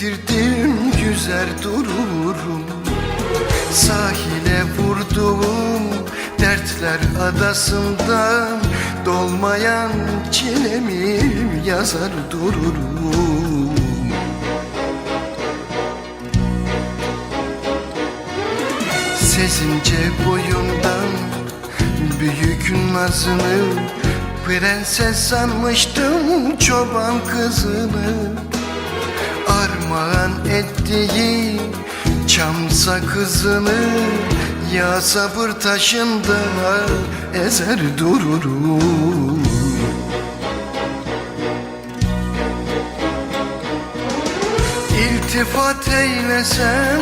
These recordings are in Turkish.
getirdim güzel dururum. Sahile vurduğum dertler adasından Dolmayan çilemi yazar dururum. Sezince boyundan büyük nazını Prenses sanmıştım çoban kızını Armağan ettiği çam sakızını Ya sabır taşında ezer dururum. İltifat eylesem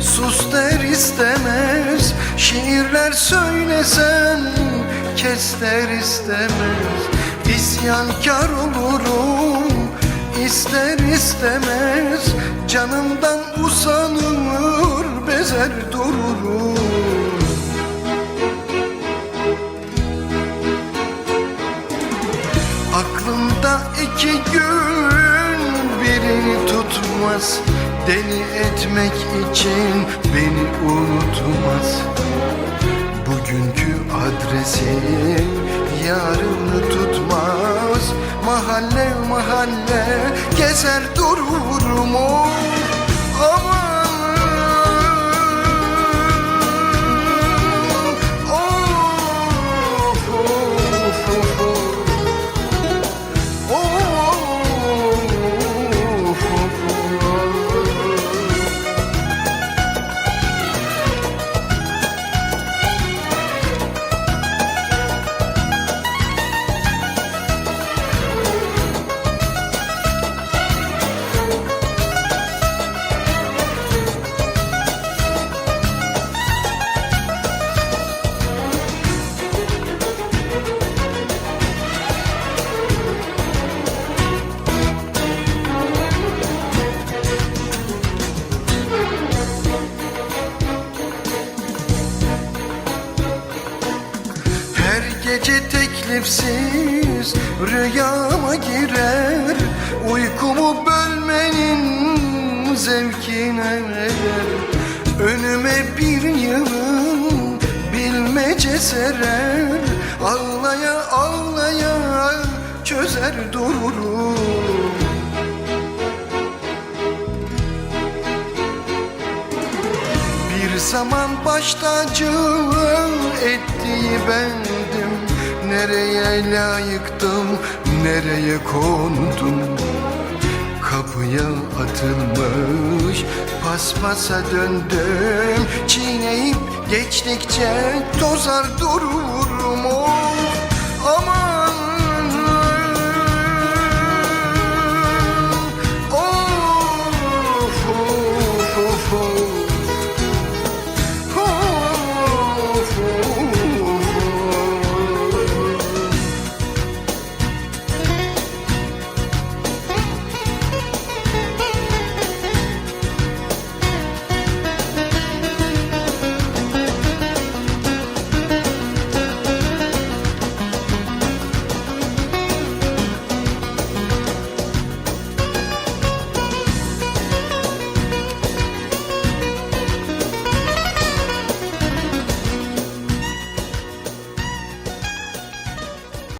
sus der istemez Şiirler söylesem kes der istemez. İsyankar olurum ister istemez Canımdan usanır bezer dururum Aklımda iki gün birini tutmaz Deli etmek için beni unutmaz. Bugünkü adresi yarını tutmaz Mahalle mahalle gezer dururum o gece teklifsiz rüyama girer Uykumu bölmenin zevkine Önüme bir yılın bilmece serer Ağlaya ağlaya çözer dururum. Bir zaman baş tacı ettiği bendim Nereye layıktım, nereye kondum? Kapıya atılmış paspasa döndüm. Çiğneyip geçtikçe tozar Aman